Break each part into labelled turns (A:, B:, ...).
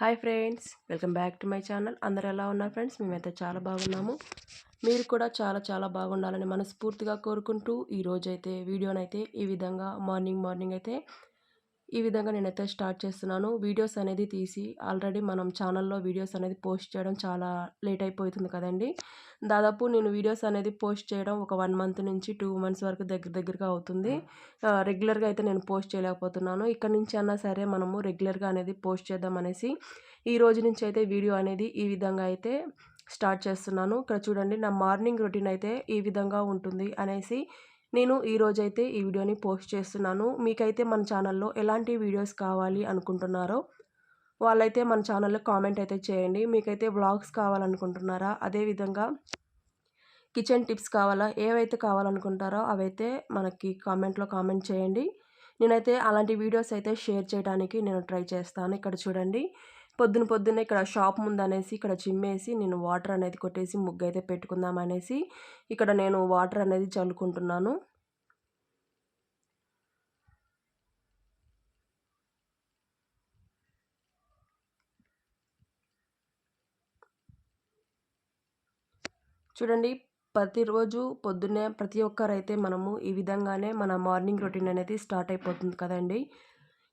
A: Hi friends welcome back to my channel. అందరు ఎలా ఉన్నారు ఫ్రెండ్స్? మేమైతే చాలా బాగున్నాము. మీరు కూడా చాలా చాలా బాగుండాలని మనస్ఫూర్తిగా కోరుకుంటూ ఈరోజైతే వీడియోనైతే ఈ విధంగా మార్నింగ్ మార్నింగ్ అయితే ఈ విధంగా నేనైతే స్టార్ట్ చేస్తున్నాను. వీడియోస్ అనేది తీసి ఆల్రెడీ మనం ఛానల్లో వీడియోస్ అనేది పోస్ట్ చేయడం చాలా లేట్ అయిపోతుంది కదండి. దాదాపు నేను వీడియోస్ అనేది పోస్ట్ చేయడం ఒక వన్ మంత్ నుంచి టూ మంత్స్ వరకు దగ్గర దగ్గరగా అవుతుంది. రెగ్యులర్గా అయితే నేను పోస్ట్ చేయలేకపోతున్నాను. ఇక్కడ నుంచి అన్నా సరే మనము రెగ్యులర్గా అనేది పోస్ట్ చేద్దాం అనేసి ఈ రోజు నుంచి అయితే వీడియో అనేది ఈ విధంగా అయితే స్టార్ట్ చేస్తున్నాను. ఇక్కడ చూడండి నా మార్నింగ్ రొటీన్ అయితే ఈ విధంగా ఉంటుంది అనేసి నేను ఈరోజైతే ఈ వీడియోని పోస్ట్ చేస్తున్నాను. మీకైతే మన ఛానల్లో ఎలాంటి వీడియోస్ కావాలి అనుకుంటున్నారో వాళ్ళైతే మన ఛానల్లో కామెంట్ అయితే చేయండి. మీకైతే వ్లాగ్స్ కావాలనుకుంటున్నారా? అదేవిధంగా కిచెన్ టిప్స్ కావాలా? ఏవైతే కావాలనుకుంటారో అవైతే మనకి కామెంట్లో కామెంట్ చేయండి. నేనైతే అలాంటి వీడియోస్ అయితే షేర్ చేయడానికి నేను ట్రై చేస్తాను. ఇక్కడ చూడండి పొద్దున పొద్దున్నే ఇక్కడ షాప్ ముందు అనేసి ఇక్కడ చిమ్మేసి నేను వాటర్ అనేది కొట్టేసి ముగ్గు అయితే పెట్టుకుందాం అనేసి ఇక్కడ నేను వాటర్ అనేది చల్లుకుంటున్నాను. చూడండి ప్రతిరోజు పొద్దున్నే ప్రతి ఒక్కరైతే మనము ఈ విధంగానే మన మార్నింగ్ రొటీన్ అనేది స్టార్ట్ అయిపోతుంది కదండి.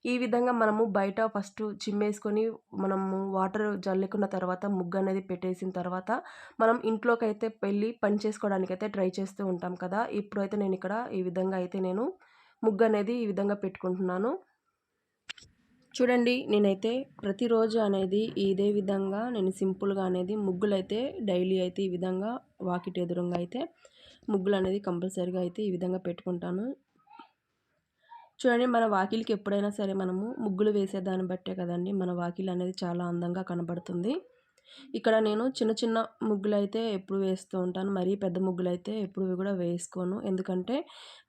A: ఈ విధంగా మనము బయట ఫస్ట్ చిమ్మేసుకొని మనము వాటర్ జల్లుకున్న తర్వాత ముగ్గు అనేది పెట్టేసిన తర్వాత మనం ఇంట్లోకి అయితే వెళ్ళి పని చేసుకోవడానికి అయితే ట్రై చేస్తూ ఉంటాం కదా. ఇప్పుడైతే నేను ఇక్కడ ఈ విధంగా అయితే నేను ముగ్గు అనేది ఈ విధంగా పెట్టుకుంటున్నాను. చూడండి నేనైతే ప్రతిరోజు అనేది ఇదే విధంగా నేను సింపుల్గా అనేది ముగ్గులు అయితే డైలీ అయితే ఈ విధంగా వాకిట్ ఎదురుగా అయితే ముగ్గులు అనేది కంపల్సరీగా అయితే ఈ విధంగా పెట్టుకుంటాను. చూడండి మన వాకిలికి ఎప్పుడైనా సరే మనము ముగ్గులు వేసేదాన్ని బట్టే కదండి మన వాకిలి అనేది చాలా అందంగా కనబడుతుంది. ఇక్కడ నేను చిన్న చిన్న ముగ్గులు అయితే ఎప్పుడు వేస్తూ ఉంటాను. మరీ పెద్ద ముగ్గులు అయితే ఎప్పుడు కూడా వేసుకోను. ఎందుకంటే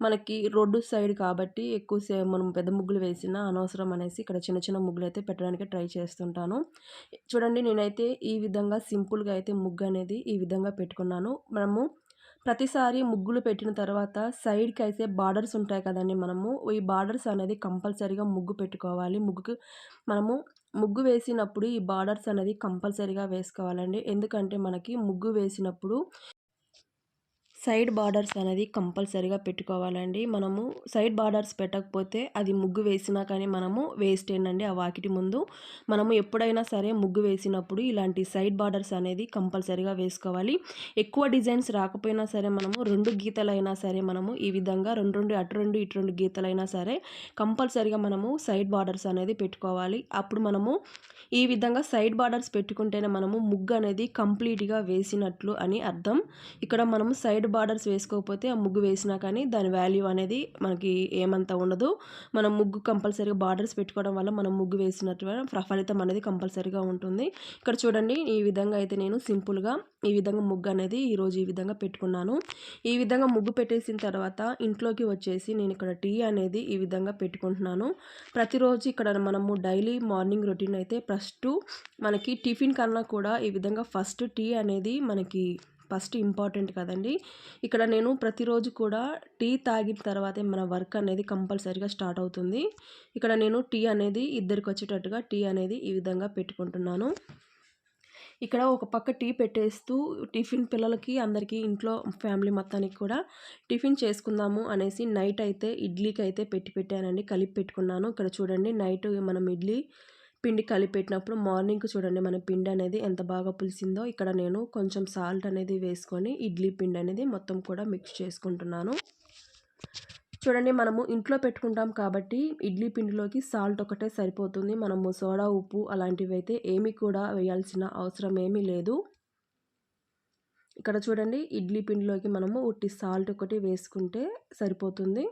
A: మనకి రోడ్డు సైడ్ కాబట్టి ఎక్కువసేపు మనం పెద్ద ముగ్గులు వేసినా అనవసరం అనేసి ఇక్కడ చిన్న చిన్న ముగ్గులు అయితే పెట్టడానికి ట్రై చేస్తుంటాను. చూడండి నేనైతే ఈ విధంగా సింపుల్గా అయితే ముగ్గు అనేది ఈ విధంగా పెట్టుకున్నాను. మనము ప్రతిసారి ముగ్గులు పెట్టిన తర్వాత సైడ్కి అయితే బార్డర్స్ ఉంటాయి కదండి మనము. ఈ బార్డర్స్ అనేది కంపల్సరీగా ముగ్గు పెట్టుకోవాలి. ముగ్గుకు మనము ముగ్గు వేసినప్పుడు ఈ బార్డర్స్ అనేది కంపల్సరీగా వేసుకోవాలండి. ఎందుకంటే మనకి ముగ్గు వేసినప్పుడు సైడ్ బార్డర్స్ అనేది కంపల్సరీగా పెట్టుకోవాలండి. మనము సైడ్ బార్డర్స్ పెట్టకపోతే అది ముగ్గు వేసినా కానీ మనము వేస్ట్ ఏంటండి ఆ వాకిటి ముందు. మనము ఎప్పుడైనా సరే ముగ్గు వేసినప్పుడు ఇలాంటి సైడ్ బార్డర్స్ అనేది కంపల్సరీగా వేసుకోవాలి. ఎక్కువ డిజైన్స్ రాకపోయినా సరే మనము రెండు గీతలైనా సరే మనము ఈ విధంగా రెండు రెండు అటు రెండు ఇటు రెండు గీతలైనా సరే కంపల్సరీగా మనము సైడ్ బార్డర్స్ అనేది పెట్టుకోవాలి. అప్పుడు మనము ఈ విధంగా సైడ్ బార్డర్స్ పెట్టుకుంటేనే మనము ముగ్గు అనేది కంప్లీట్గా వేసినట్లు అని అర్థం. ఇక్కడ మనము సైడ్ బార్డర్స్ వేసుకోకపోతే ఆ ముగ్గు వేసినా కానీ దాని వాల్యూ అనేది మనకి ఏమంత ఉండదు. మనం ముగ్గు కంపల్సరీగా బార్డర్స్ పెట్టుకోవడం వల్ల మనం ముగ్గు వేసినట్టు ఫలితం అనేది కంపల్సరీగా ఉంటుంది. ఇక్కడ చూడండి ఈ విధంగా అయితే నేను సింపుల్గా ఈ విధంగా ముగ్గు అనేది ఈరోజు ఈ విధంగా పెట్టుకున్నాను. ఈ విధంగా ముగ్గు పెట్టేసిన తర్వాత ఇంట్లోకి వచ్చేసి నేను ఇక్కడ టీ అనేది ఈ విధంగా పెట్టుకుంటున్నాను. ప్రతిరోజు ఇక్కడ మనము డైలీ మార్నింగ్ రొటీన్ అయితే ఫస్ట్ మనకి టిఫిన్ కన్నా కూడా ఈ విధంగా ఫస్ట్ టీ అనేది మనకి ఫస్ట్ ఇంపార్టెంట్ కదండి. ఇక్కడ నేను ప్రతిరోజు కూడా టీ తాగిన తర్వాతే మన వర్క్ అనేది కంపల్సరీగా స్టార్ట్ అవుతుంది. ఇక్కడ నేను టీ అనేది ఇద్దరికి వచ్చేటట్టుగా టీ అనేది ఈ విధంగా పెట్టుకుంటున్నాను. ఇక్కడ ఒక పక్క టీ పెట్టేస్తూ టిఫిన్ పిల్లలకి అందరికీ ఇంట్లో ఫ్యామిలీ మొత్తానికి కూడా టిఫిన్ చేసుకుందాము అనేసి నైట్ అయితే ఇడ్లీకి అయితే పెట్టి పెట్టానండి. కలిపి పెట్టుకున్నాను. ఇక్కడ చూడండి నైట్ మనం ఇడ్లీ పిండి కలిపెట్టినప్పుడు మార్నింగ్ చూడండి మన పిండి అనేది ఎంత బాగా పులిసిందో. ఇక్కడ నేను కొంచెం సాల్ట్ అనేది వేసుకొని ఇడ్లీ పిండి అనేది మొత్తం కూడా మిక్స్ చేసుకుంటున్నాను. చూడండి మనము ఇంట్లో పెట్టుకుంటాం కాబట్టి ఇడ్లీ పిండిలోకి సాల్ట్ ఒకటే సరిపోతుంది. మనము సోడా ఉప్పు అలాంటివి అయితే ఏమీ కూడా వేయాల్సిన అవసరం ఏమీ లేదు. ఇక్కడ చూడండి ఇడ్లీ పిండిలోకి మనము ఉట్టి సాల్ట్ ఒకటి వేసుకుంటే సరిపోతుంది.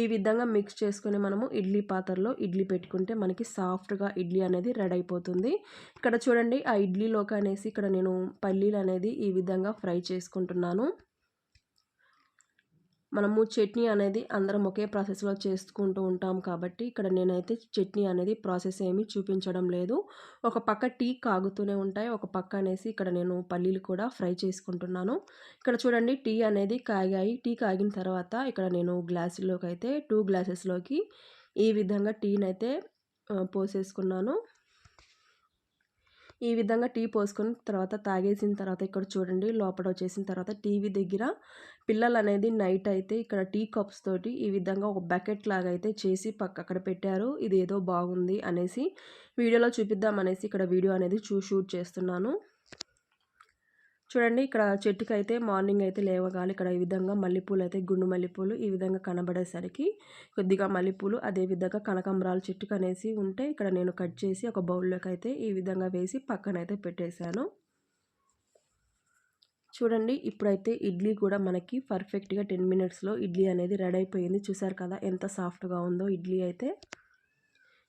A: ఈ విధంగా మిక్స్ చేసుకొని మనము ఇడ్లీ పాత్రలో ఇడ్లీ పెట్టుకుంటే మనకి సాఫ్ట్గా ఇడ్లీ అనేది రెడీ అయిపోతుంది. ఇక్కడ చూడండి ఆ ఇడ్లీలోకి అనేసి ఇక్కడ నేను పల్లీలు అనేది ఈ విధంగా ఫ్రై చేసుకుంటున్నాను. మనము చట్నీ అనేది అందరం ఒకే ప్రాసెస్లో చేసుకుంటూ ఉంటాం కాబట్టి ఇక్కడ నేనైతే చట్నీ అనేది ప్రాసెస్ ఏమీ చూపించడం లేదు. ఒక పక్క టీ కాగుతూనే ఉంటాయి ఒక పక్క అనేసి ఇక్కడ నేను పల్లీలు కూడా ఫ్రై చేసుకుంటున్నాను. ఇక్కడ చూడండి టీ అనేది కాగాయి టీ కాగిన తర్వాత ఇక్కడ నేను గ్లాసులోకి అయితే టూ గ్లాసెస్లోకి ఈ విధంగా టీని అయితే పోసేసుకున్నాను. ఈ విధంగా టీ పోసుకొని తర్వాత తాగేసిన తర్వాత ఇక్కడ చూడండి లోపల వచ్చేసిన తర్వాత టీవీ దగ్గర పిల్లలు అనేది నైట్ అయితే ఇక్కడ టీ కప్స్ తోటి ఈ విధంగా ఒక బకెట్ లాగా అయితే చేసి పక్క అక్కడ పెట్టారు. ఇది ఏదో బాగుంది అనేసి వీడియోలో చూపిద్దాం అనేసి ఇక్కడ వీడియో అనేది చూ షూట్ చేస్తున్నాను. చూడండి ఇక్కడ చెట్టుకైతే మార్నింగ్ అయితే లేవగాలి. ఇక్కడ ఈ విధంగా మల్లెపూలు అయితే గుండు మల్లెపూలు ఈ విధంగా కనబడేసరికి కొద్దిగా మల్లెపూలు అదేవిధంగా కనకంబరాల చెట్టుకు అనేసి ఉంటే ఇక్కడ నేను కట్ చేసి ఒక బౌల్లోకి అయితే ఈ విధంగా వేసి పక్కనైతే పెట్టేశాను. చూడండి ఇప్పుడైతే ఇడ్లీ కూడా మనకి పర్ఫెక్ట్గా టెన్ మినిట్స్లో ఇడ్లీ అనేది రెడీ అయిపోయింది. చూసారు కదా ఎంత సాఫ్ట్గా ఉందో ఇడ్లీ అయితే.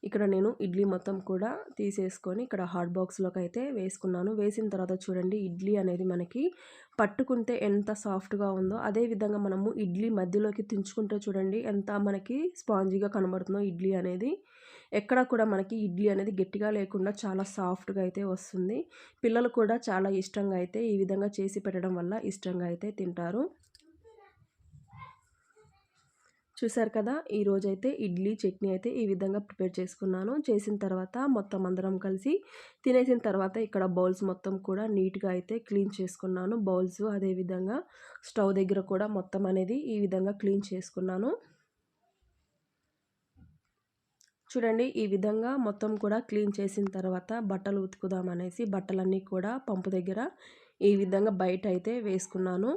A: ఇక్కడ నేను ఇడ్లీ మొత్తం కూడా తీసేసుకొని ఇక్కడ హాట్ బాక్స్లోకి అయితే వేసుకున్నాను. వేసిన తర్వాత చూడండి ఇడ్లీ అనేది మనకి పట్టుకుంటే ఎంత సాఫ్ట్గా ఉందో అదే విధంగా మనము ఇడ్లీ మధ్యలోకి తించుకుంటే చూడండి ఎంత మనకి స్పాంజీగా కనబడుతుందో ఇడ్లీ అనేది. ఎక్కడ కూడా మనకి ఇడ్లీ అనేది గట్టిగా లేకుండా చాలా సాఫ్ట్గా అయితే వస్తుంది. పిల్లలు కూడా చాలా ఇష్టంగా అయితే ఈ విధంగా చేసి పెట్టడం వల్ల ఇష్టంగా అయితే తింటారు. చూసారు కదా ఈరోజైతే ఇడ్లీ చట్నీ అయితే ఈ విధంగా ప్రిపేర్ చేసుకున్నాను. చేసిన తర్వాత మొత్తం అందరం కలిసి తినేసిన తర్వాత ఇక్కడ బౌల్స్ మొత్తం కూడా నీట్గా అయితే క్లీన్ చేసుకున్నాను. బౌల్స్ అదేవిధంగా స్టవ్ దగ్గర కూడా మొత్తం అనేది ఈ విధంగా క్లీన్ చేసుకున్నాను. చూడండి ఈ విధంగా మొత్తం కూడా క్లీన్ చేసిన తర్వాత బట్టలు ఉతుకుదాం అనేసి బట్టలన్నీ కూడా పంపు దగ్గర ఈ విధంగా బయట అయితే వేసుకున్నాను.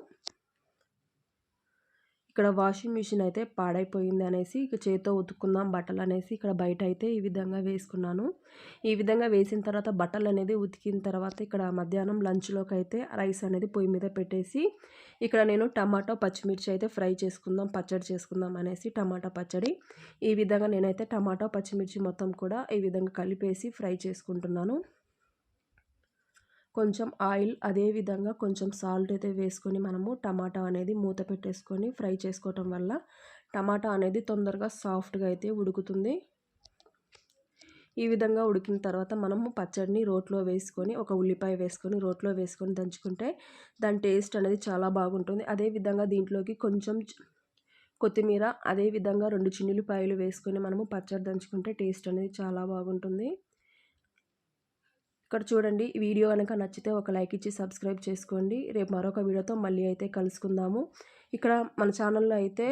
A: ఇక్కడ వాషింగ్ మిషన్ అయితే పాడైపోయింది అనేసి ఇక చేతితో ఉతుక్కుందాం బట్టలు అనేసి ఇక్కడ బయట అయితే ఈ విధంగా వేసుకున్నాను. ఈ విధంగా వేసిన తర్వాత బట్టలు అనేది ఉతికిన తర్వాత ఇక్కడ మధ్యాహ్నం లంచ్లోకి అయితే రైస్ అనేది పొయ్యి మీద పెట్టేసి ఇక్కడ నేను టమాటో పచ్చిమిర్చి అయితే ఫ్రై చేసుకుందాం పచ్చడి చేసుకుందాం అనేసి టమాటా పచ్చడి. ఈ విధంగా నేనైతే టమాటో పచ్చిమిర్చి మొత్తం కూడా ఈ విధంగా కలిపేసి ఫ్రై చేసుకుంటున్నాను. కొంచెం ఆయిల్ అదేవిధంగా కొంచెం సాల్ట్ అయితే వేసుకొని మనము టమాటా అనేది మూత పెట్టేసుకొని ఫ్రై చేసుకోవటం వల్ల టమాటా అనేది తొందరగా సాఫ్ట్గా అయితే ఉడుకుతుంది. ఈ విధంగా ఉడికిన తర్వాత మనము పచ్చడిని రోట్లో వేసుకొని ఒక ఉల్లిపాయ వేసుకొని రోట్లో వేసుకొని దంచుకుంటే దాని టేస్ట్ అనేది చాలా బాగుంటుంది. అదేవిధంగా దీంట్లోకి కొంచెం కొత్తిమీర అదేవిధంగా రెండు చిన్నులపాయలు వేసుకొని మనము పచ్చడి దంచుకుంటే టేస్ట్ అనేది చాలా బాగుంటుంది. ఇక్కడ చూడండి వీడియో కనుక నచ్చితే ఒక లైక్ ఇచ్చి సబ్స్క్రైబ్ చేసుకోండి. రేపు మరొక వీడియోతో మళ్ళీ అయితే కలుసుకుందాము. ఇక్కడ మన ఛానల్లో అయితే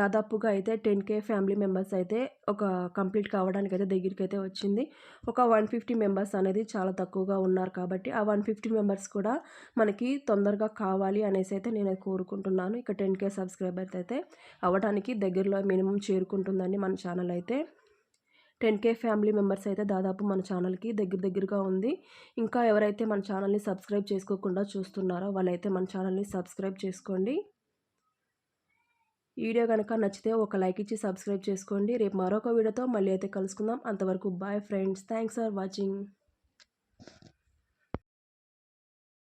A: దాదాపుగా అయితే టెన్ కే ఫ్యామిలీ మెంబర్స్ అయితే ఒక కంప్లీట్ కావడానికి అయితే దగ్గరికి అయితే వచ్చింది. ఒక వన్ ఫిఫ్టీ మెంబర్స్ అనేది చాలా తక్కువగా ఉన్నారు కాబట్టి ఆ వన్ ఫిఫ్టీ మెంబర్స్ కూడా మనకి తొందరగా కావాలి అనేసి అయితే నేను కోరుకుంటున్నాను. ఇక టెన్ కే సబ్స్క్రైబర్స్ అయితే అవ్వడానికి దగ్గరలో మినిమం చేరుకుంటుందని మన ఛానల్ అయితే టెన్ కే ఫ్యామిలీ మెంబర్స్ అయితే దాదాపు మన ఛానల్కి దగ్గర దగ్గరగా ఉంది. ఇంకా ఎవరైతే మన ఛానల్ని సబ్స్క్రైబ్ చేసుకోకుండా చూస్తున్నారో వాళ్ళైతే మన ఛానల్ని సబ్స్క్రైబ్ చేసుకోండి. వీడియో కనుక నచ్చితే ఒక లైక్ ఇచ్చి సబ్స్క్రైబ్ చేసుకోండి. రేపు మరొక వీడియోతో మళ్ళీ అయితే కలుసుకుందాం. అంతవరకు bye friends. Thanks for watching.